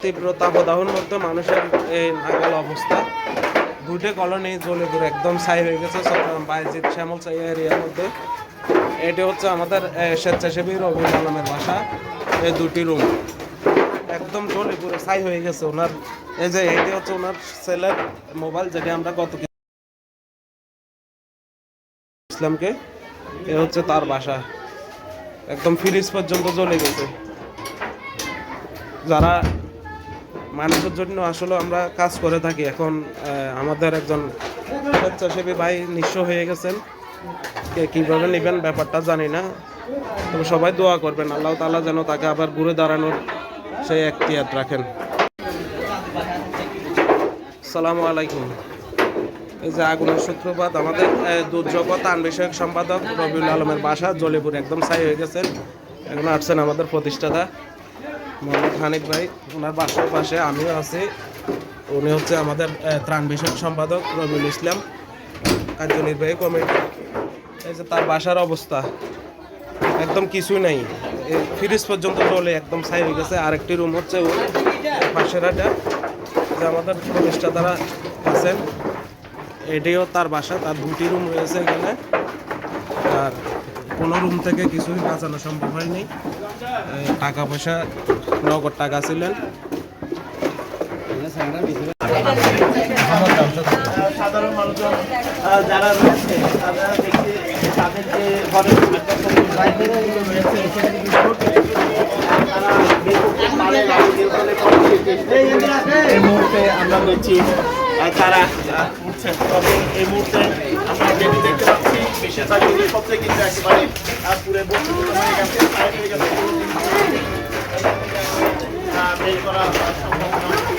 তীব্র তাপদাহর মধ্যে মানুষের এই নাগাল অবস্থা। দুটো কলোনি জ্বলে পুরো একদম ছাই হয়ে গেছে বাইজিৎ শ্যামল ছাই এরিয়ার মধ্যে। এটি হচ্ছে আমাদের স্বেচ্ছাসেবী রবিউল আলমের বাসা এই দুটি রুম একদম জ্বলে পুরো ছাই হয়ে গেছে ওনার, এই যে এটি হচ্ছে ওনার ছেলের মোবাইল যেটি আমরা কি- ইসলামকে, এ হচ্ছে তার বাসা। একদম ফ্রিজ পর্যন্ত জ্বলে গেছে। যারা মানুষের জন্য আসলে আমরা কাজ করে থাকি, এখন আমাদের একজন স্বেচ্ছাসেবী ভাই নিঃস্ব হয়ে গেছেন। কে কীভাবে নেবেন ব্যাপারটা জানি না, তবে সবাই দোয়া করবেন, আল্লাহ তাআলা যেন তাকে আবার ঘুরে দাঁড়ানোর সেই এখতিয়ার রাখেন। সালামু আলাইকুম। এই যে আগুনের সূত্রপাত, আমাদের দুর্যোগ তান বিষয়ক সম্পাদক রবিউল আলমের বাসা জলিপুর, একদম ছাই হয়ে গেছেন। এখন আসছেন আমাদের প্রতিষ্ঠাতা। মোহাম্মদ হানিফ ভাই, ওনার বাসার পাশে আমিও আছি। উনি হচ্ছে আমাদের ত্রাণ বিষয়ক সম্পাদক রবিউল ইসলাম। কার্যনির্বাহী কমিটি এই যে তার বাসার অবস্থা, একদম কিছুই নাই। ফ্রিজ পর্যন্ত চলে, একদম ছাই হয়ে গেছে। আরেকটি রুম হচ্ছে ও পাশের যে আমাদের প্রতিষ্ঠাতারা আছেন, এটিও তার বাসা, তার দুটি রুম রয়েছে এখানে। আর কোনো রুম থেকে কিছুই বাঁচানো সম্ভব হয়নি। টাকা পয়সা নগদ টাকা ছিলেন সাধারণ যারা রয়েছে তারা ঘরের এই মুহূর্তে আমরা আহ, তারা উঠছে। তবে এই মুহূর্তে আমরা দেখতে জিনিসপত্রে কিন্তু একেবারে পুরো হয়ে বের করা সম্ভব নয়